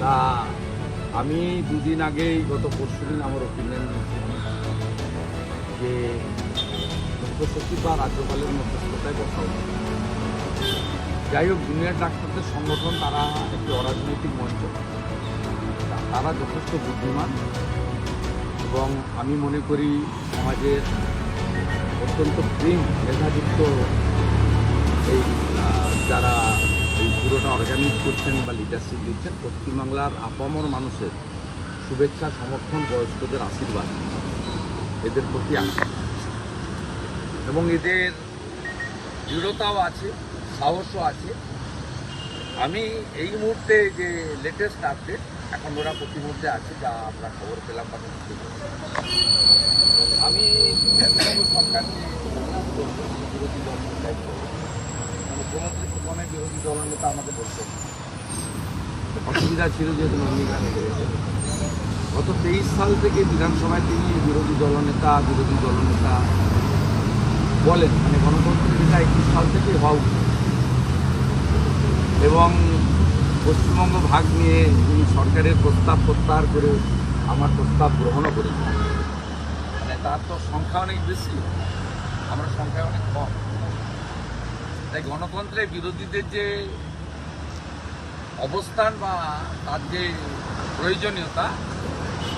তা আমি দুদিন আগেই গত পরশু দিন আমার ওপিনিয়ন যে মুখ্য সচিব বা রাজ্যপালের মধ্যস্থতায় উচিত। যাই হোক জুনিয়র ডাক্তারদের সংগঠন তারা একটি অরাজনৈতিক মঞ্চ তারা যথেষ্ট বুদ্ধিমান এবং আমি মনে করি সমাজের অত্যন্ত প্রেম, মেধাযুক্ত এই যারা পুরোটা অর্গানাইজ করছেন বা লিডারশিপ দিচ্ছেন, পশ্চিমবাংলার আপামর মানুষের শুভেচ্ছা, সমর্থন, বয়স্কদের আশীর্বাদ। এদের প্রতি আছে এবং এদের দৃঢ়তাও আছে, সাহসও আছে। আমি এই মুহূর্তে যে লেটেস্ট আপডেট এখন ওরা প্রতিমধ্যে আছে, যা আমরা খবর পেলাম বা আমি সরকারকে অনুরোধ করব, বিরোধী দল মুখ্যমন্ত্রী সুপনে বিরোধী দলের নেতা আমাকে বলছেন অসুবিধা ছিল যেহেতু নন্দীগ্রামে গত তেইশ সাল থেকে বিধানসভায় তিনি বিরোধী দলনেতা বিরোধী দলনেতা বলেন মানে গণতন্ত্রের নেতা একুশ সাল থেকে হওয়া উচিত। এবং পশ্চিমবঙ্গ ভাগ নিয়ে তিনি সরকারের প্রস্তাব প্রত্যাহার করে আমার প্রস্তাব গ্রহণও করেছেন। মানে তার তো সংখ্যা অনেক বেশি। আমার সংখ্যা অনেক কম। তাই গণতন্ত্রে বিরোধীদের যে অবস্থান বা তার যে প্রয়োজনীয়তা,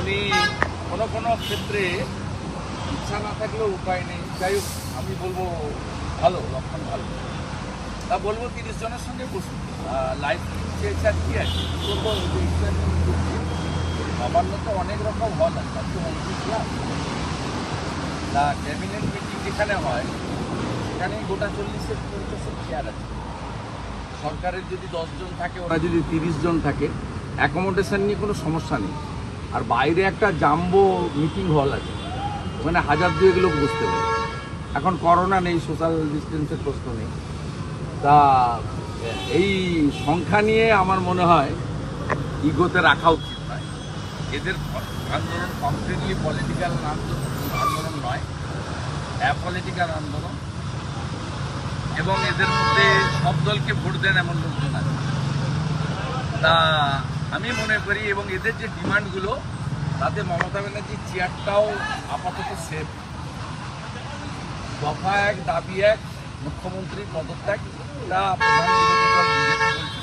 উনি কোনো কোনো ক্ষেত্রে ইচ্ছা না থাকলেও উপায় নেই। যাই হোক, আমি বলব ভালো, লক্ষণ ভালো। তা বলব তিরিশ জনের সঙ্গে বসুন। লাইফ চেয়েছে আর কি আছে? করছি। নবান্ন তো অনেক রকম হল আছে তা ক্যাবিনেট মিটিং যেখানে হয় সেখানে গোটা চল্লিশের পঞ্চাশের চেয়ার আছে। সরকারের যদি দশজন থাকে, ওরা যদি তিরিশ জন থাকে অ্যাকোমোডেশন নিয়ে কোনো সমস্যা নেই। আর বাইরে একটা জাম্বো মিটিং হল আছে। ওখানে হাজার দুয়েক লোক বসতে পারে। এখন করোনা নেই সোশ্যাল ডিস্টেন্সের প্রশ্ন নেই। তা, এই সংখ্যা নিয়ে আমার মনে হয় ইগোতে রাখা উচিত নয়। এদের আন্দোলন কমপ্লিটলি পলিটিক্যাল আন্দোলন আন্দোলন নয়। অ্যাপলিটিক্যাল আন্দোলন এবং এদের মধ্যে সব দলকে ভোট দেন এমন লোকজন আছে। তা আমি মনে করি এবং এদের যে ডিমান্ডগুলো, তাতে মমতা ব্যানার্জির চেয়ারটাও আপাতত সেফ দফা এক, দাবি এক মুখ্যমন্ত্রীর পদত্যাগ, তা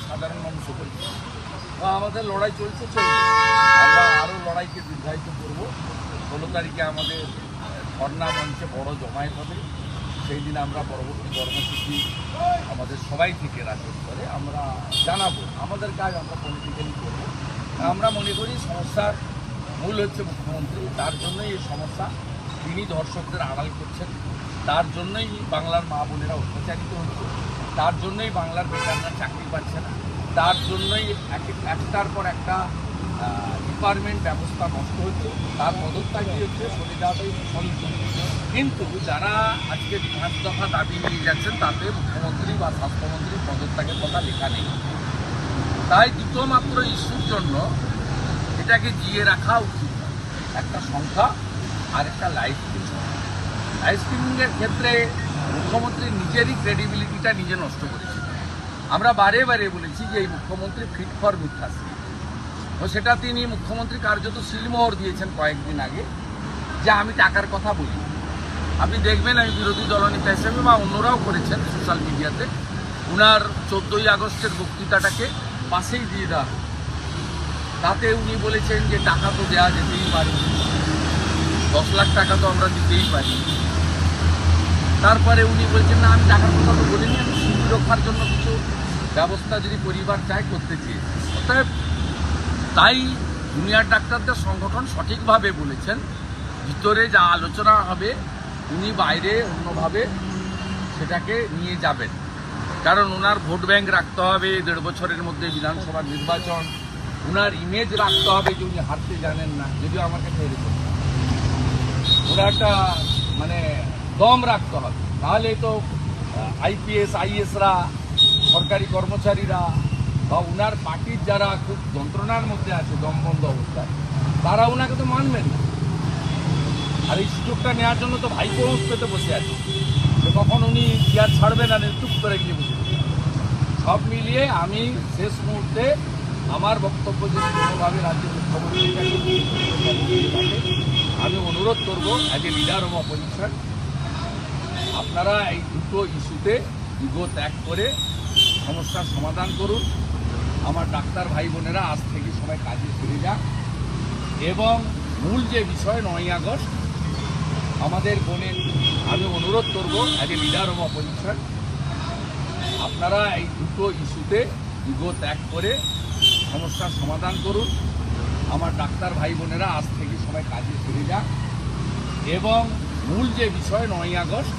সাধারণ মানুষও বলছে তো আমাদের লড়াই চলছে চলছে আমরা আরও লড়াইকে দীর্ঘায়িত করব। ষোলো তারিখে আমাদের ধর্ণা মঞ্চে বড় জমায়েত হবে। সেই দিন আমরা পরবর্তী কর্মসূচি আমাদের সবাই থেকে রাখের করে আমরা জানাব। আমাদের কাজ আমরা পলিটিক্যালি করব। আমরা মনে করি সমস্যার মূল হচ্ছে মুখ্যমন্ত্রী। তার জন্যই এই সমস্যা। তিনি দর্শকদের আড়াল করছেন। তার জন্যই বাংলার মা বোনেরা অত্যাচারিত হচ্ছে। তার জন্যই বাংলার বেকাররা চাকরি পাচ্ছে না। তার জন্যই এক এক- একটার পর একটা ডিপার্টমেন্ট ব্যবস্থা নষ্ট হচ্ছে, তার পদত্যাগই হচ্ছে সরে যাওয়াটাই কিন্তু যারা আজকে পাঁচ দফা দাবি নিয়ে যাচ্ছেন, তাতে মুখ্যমন্ত্রী বা স্বাস্থ্যমন্ত্রীর পদত্যাগের কথা লেখা নেই। তাই দুটো মাত্র ইস্যুর জন্য এটাকে জিয়ে রাখা উচিত। একটা সংখ্যা আর একটা লাইফ লাইফ স্ট্রিমিংয়ের ক্ষেত্রে মুখ্যমন্ত্রী নিজেরই ক্রেডিবিলিটিটা নিজে নষ্ট করেছে। আমরা বারে বারে বলেছি যে এই মুখ্যমন্ত্রী ফিট ফর মিথ্যাশ্রী সেটা তিনি মুখ্যমন্ত্রী কার্যত শিলমোহর দিয়েছেন কয়েকদিন আগে। যে আমি টাকার কথা বলি। আপনি দেখবেন আমি বিরোধী দলনেতা হিসেবে বা অন্যরাও করেছেন সোশ্যাল মিডিয়াতে। উনার চোদ্দোই আগস্টের বক্তৃতাটাকে পাশেই দিয়ে দেওয়া তাতে উনি বলেছেন যে, টাকা তো দেওয়া যেতেই পারে। দশ লাখ টাকা তো আমরা দিতেই পারি। তারপরে উনি বলছেন, না, আমি টাকার কথা তো বলিনি। আমি শিল্প রক্ষার জন্য কিছু ব্যবস্থা যদি পরিবার চায় করতে চেয়েছি অতএব তাই জুনিয়র ডাক্তারদের সংগঠন সঠিকভাবে বলেছেন, ভিতরে যা আলোচনা হবে, উনি বাইরে অন্যভাবে সেটাকে নিয়ে যাবেন। কারণ ওনার ভোট ব্যাংক রাখতে হবে, দেড় বছরের মধ্যে বিধানসভা নির্বাচন। ওনার ইমেজ রাখতে হবে যে উনি হারতে জানেন না, যদিও আমার কাছে এরকম। ওরা একটা মানে দম রাখতে হবে। তাহলে তো আইপিএস আইএসরা সরকারি কর্মচারীরা বা উনার পার্টির যারা খুব যন্ত্রণার মধ্যে আছে, দমবন্ধ অবস্থায়, তারা ওনাকে তো মানবেন না। আর এই সুযোগটা নেওয়ার জন্য তো ভাইপো পেতে বসে আছে। যে কখন উনি চেয়ার ছাড়বেন আর চুপ করে গিয়ে বসে সব মিলিয়ে আমি শেষ মুহূর্তে আমার বক্তব্য যদি কোনোভাবে রাজ্যের মুখ্যমন্ত্রীর কাছে আমি অনুরোধ করব as a leader of opposition আপনারা এই দুটো ইস্যুতে ইগো ত্যাগ করে সমস্যার সমাধান করুন। আমার ডাক্তার ভাই বোনেরা আজ থেকে সবাই কাজে ফিরে যাক। এবং মূল যে বিষয় নয় আগস্ট, আমাদের বোনের আমি অনুরোধ করব as a leader of opposition আপনারা এই দুটো ইস্যুতে ইগো ত্যাগ করে সমস্যার সমাধান করুন। আমার ডাক্তার ভাই বোনেরা আজ থেকে সবাই কাজে ফিরে যাক। এবং মূল যে বিষয় নয় আগস্ট,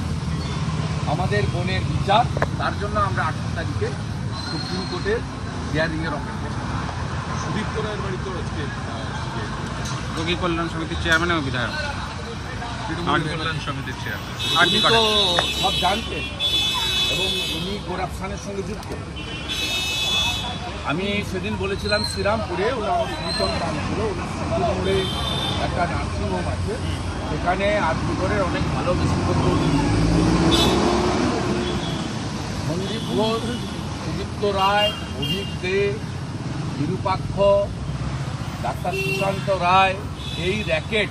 আমাদের বোনের বিচার, তার জন্য আমরা আঠারো তারিখে সুপ্রিম কোর্টের আজকে রোগী কল্যাণ সমিতির চেয়ারম্যান এবং বিধায়ক। কল্যাণ সমিতির চেয়ারম্যান তো সব জানতেন এবং উনি সঙ্গে যুক্ত। আমি সেদিন বলেছিলাম শ্রীরামপুরে ওনার আমার ছিল ওনার একটা নার্সিংহোম আছে। সেখানে আজমিগড়ের অনেক ভালো বিশেষজ্ঞ সন্দীপ ঘোষ সুদীপ্ত রায় দে বিরূপাক্ষ, ডাক্তার সুশান্ত রায়, এই র্যাকেট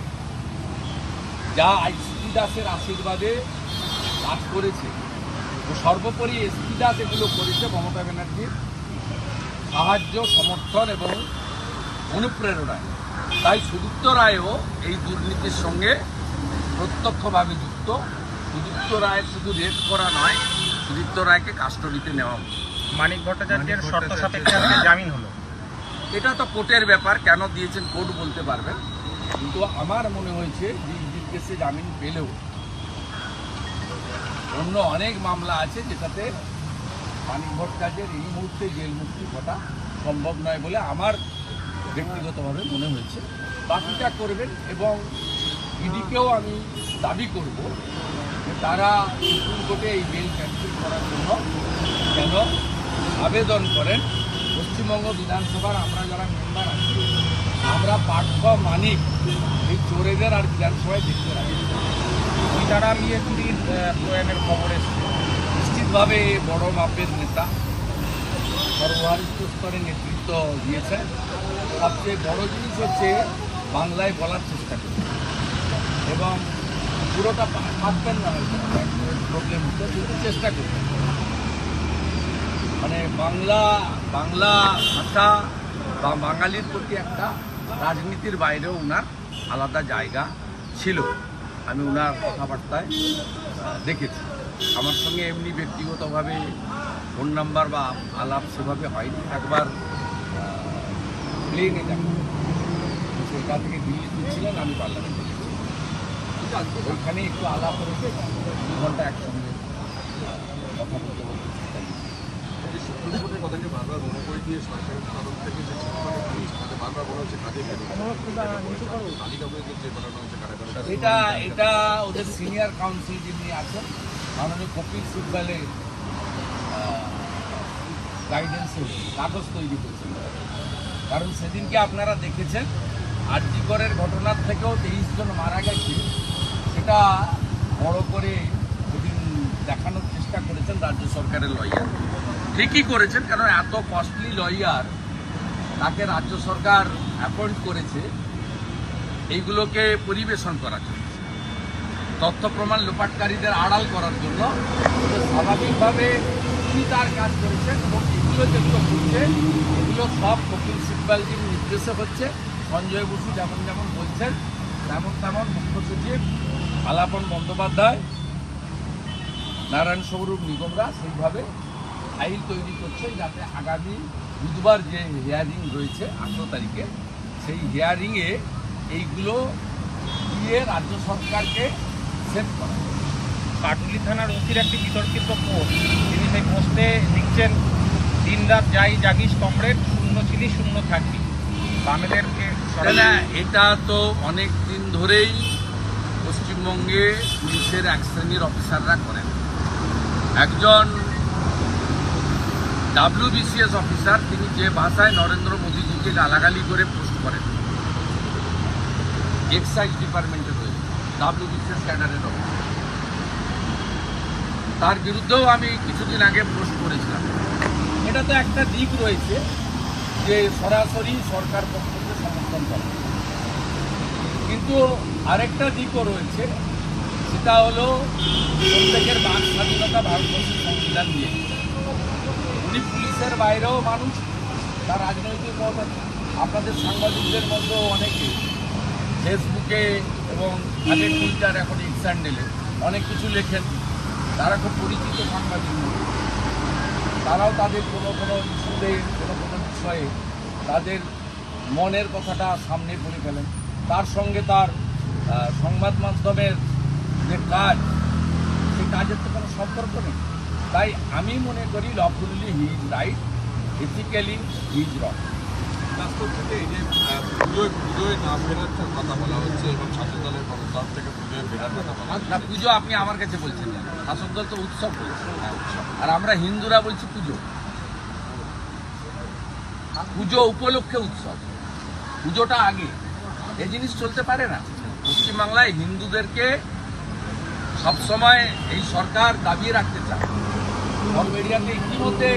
যা আইসিপি দাসের আশীর্বাদে কাজ করেছে। ও সর্বোপরি এসপি দাস এগুলো করেছে মমতা ব্যানার্জির সাহায্য, সমর্থন এবং অনুপ্রেরণায়। তাই সুদীপ্ত রায়ও এই দুর্নীতির সঙ্গে প্রত্যক্ষভাবে যুক্ত। সুদীপ্ত রায় শুধু রেড করা নয়, সুদীপ্ত রায়কে কাস্টডিতে নেওয়া উচিত। মানিক ভট্টাচার্যের শর্ত সাপেক্ষে আজকে জামিন হলো। এটা তো কোর্টের ব্যাপার কেন দিয়েছেন কোর্ট বলতে পারবেন? কিন্তু আমার মনে হয়েছে যে ইডির কেসে জামিন পেলেও অন্য অনেক মামলা আছে যেটাতে মানিক ভট্টাচার্যের এই মুহূর্তে জেল মুক্তি ঘটা সম্ভব নয় বলে আমার ব্যক্তিগতভাবে মনে হয়েছে। বাকিটা করবেন এবং ইডিকেও আমি দাবি করব যে তারা সুপ্রিম কোর্টে এই বেল ক্যান্সেল করার জন্য যেন আবেদন করেন, পশ্চিমবঙ্গ বিধানসভার আমরা যারা মেম্বার আছি, আমরা পার্থ মানিক এই চোরেদের আর বিধানসভায় দেখতে রাখি। তারা নিয়ে চুরির প্রয়াণের খবর এসেছে, নিশ্চিতভাবে বড় মাপের নেতা সর্বভারতীয় স্তরে নেতৃত্ব দিয়েছেন সবচেয়ে বড় জিনিস হচ্ছে বাংলায় বলার চেষ্টা করছে এবং পুরোটা পা- পারতেন না প্রবলেম হতো চেষ্টা করতেন মানে বাংলা বাংলা ভাষা বা বাঙালির প্রতি একটা রাজনীতির বাইরেও ওনার আলাদা জায়গা ছিল। আমি ওনার কথাবার্তায় দেখেছি। আমার সঙ্গে এমনি ব্যক্তিগতভাবে ফোন নাম্বার বা আলাপ সেভাবে হয়নি। একবার প্লেনে দেখা। সেখান থেকে দিল্লি ফিরছিলেন, আমি পার্লামেন্টে ওইখানে একটু আলাপ হয়েছে। দু ঘণ্টা একসঙ্গে কথা বলতে বলতে চিন্তা এই সুপ্রিম বারবার মনে করে দিয়ে সরকারের তরফ থেকে যে তাতে বারবার বলা হচ্ছে কাজে যে এটা এটা ওদের সিনিয়র কাউন্সিল যিনি আছেন মাননীয় কপিল সিব্বালের গাইডেন্সে কাগজ তৈরি করেছেন। কারণ সেদিনকে আপনারা দেখেছেন আরজিকরের ঘটনার থেকেও তেইশ জন মারা গেছে। সেটা বড় করে সেদিন দেখানোর চেষ্টা করেছেন রাজ্য সরকারের লয়ার ঠিকই করেছেন কারণ এত কস্টলি লয়ার তাকে রাজ্য সরকার অ্যাপয়েন্ট করেছে, এইগুলোকে পরিবেশন করার জন্য। তথ্য প্রমাণ লোপাটকারীদের আড়াল করার জন্য স্বাভাবিকভাবে তিনি তার কাজ করেছেন এবং এগুলো যেগুলো করছে এগুলো সব কপিল সিব্বালজির নির্দেশে হচ্ছে। সঞ্জয় বসু যেমন যেমন বলছেন, তেমন তেমন মুখ্য সচিব আলাপন বন্দ্যোপাধ্যায়, নারায়ণ স্বরূপ নিগমরা সেইভাবে ফাইল তৈরি করছে যাতে আগামী বুধবার যে হিয়ারিং রয়েছে আঠেরো তারিখে সেই হিয়ারিংয়ে এইগুলো দিয়ে রাজ্য সরকারকে সেট করা কাটুলি থানার ওসির একটি বিতর্কিত পোস্ট। তিনি সেই পোস্টে লিখছেন দিন রাত যাই জাগিস কমরেড শূন্য ছিলি শূন্য থাকবি। বামেদেরকে এটা তো অনেক দিন ধরেই পশ্চিমবঙ্গে পুলিশের এক শ্রেণির অফিসাররা করেন। একজন ডাব্লিউবিসিএস অফিসার তিনি যে ভাষায় নরেন্দ্র মোদীজিকে গালাগালি করে পোস্ট করেন। এক্সাইজ ডিপার্টমেন্টে রয়েছে, ডাব্লিউবিসিএস ক্যাডারের তার বিরুদ্ধেও আমি কিছুদিন আগে পোস্ট করেছিলাম। এটা তো একটা দিক রয়েছে যে সরাসরি সরকার পক্ষ থেকে সমর্থন করে। কিন্তু আরেকটা দিকও রয়েছে, সেটা হলো প্রত্যেকের বাক স্বাধীনতা ভারতবর্ষের সংবিধান দিয়ে উনি পুলিশের বাইরেও মানুষ, তার রাজনৈতিক মত, আপনাদের সাংবাদিকদের মধ্যেও অনেকে, ফেসবুকে এবং আগে টুইটার, এখন এক্স হ্যান্ডেলে অনেক কিছু লেখেন। তারা খুব পরিচিত সাংবাদিক। তারাও তাদের কোনো কোনো ইস্যুতে, কোনো কোনো বিষয়ে তাদের মনের কথাটা সামনে বলে ফেলেন। তার সঙ্গে তার সংবাদ মাধ্যমের যে কাজ, সেই কাজের তো কোনো সম্পর্ক নেই। তাই আমি মনে করি lawfully he is right ethically he is wrong বাস্তব থেকে এই যে পুজোয় পুজোয় না ফেরার কথা বলা হচ্ছে এবং শাসক দলের তরফ থেকে পুজোয় ফেরার কথা বলা না পুজো আপনি আমার কাছে বলছেন না। শাসক দল তো উৎসব বলছে। আর আমরা হিন্দুরা বলছি পুজো। পুজো উপলক্ষে উৎসব। পুজোটা আগে। এই জিনিস চলতে পারে না। পশ্চিমবাংলায় হিন্দুদেরকে সবসময় এই সরকার দাবিয়ে রাখতে চায়। বলবেরিয়াতে ইতিমধ্যে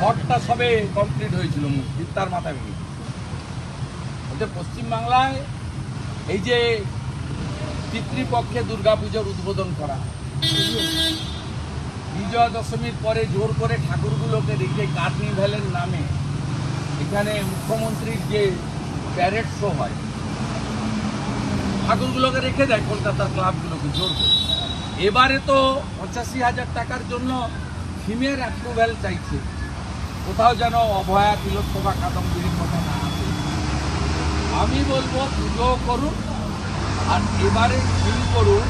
ঘরটা সবে কমপ্লিট হয়েছিল তার মাথা ভেঙে ওদের পশ্চিমবাংলায় এই যে পিতৃপক্ষে দুর্গাপুজোর উদ্বোধন করা বিজয়া দশমীর পরে জোর করে ঠাকুরগুলোকে রেখে কার্নিভ্যালের নামে। এখানে মুখ্যমন্ত্রীর যে প্যারেড শো হয়, ঠাকুরগুলোকে রেখে দেয় কলকাতার ক্লাবগুলোকে জোর করে। এবারে তো পঁচাশি হাজার টাকার জন্য থিমের অ্যাপ্রুভেল চাইছে। কোথাও যেন অভয়া তিলোত্তমা কাদম্বিনীর কথা না আছে। আমি বলব পুজো করুন আর এবারে থিম করুন।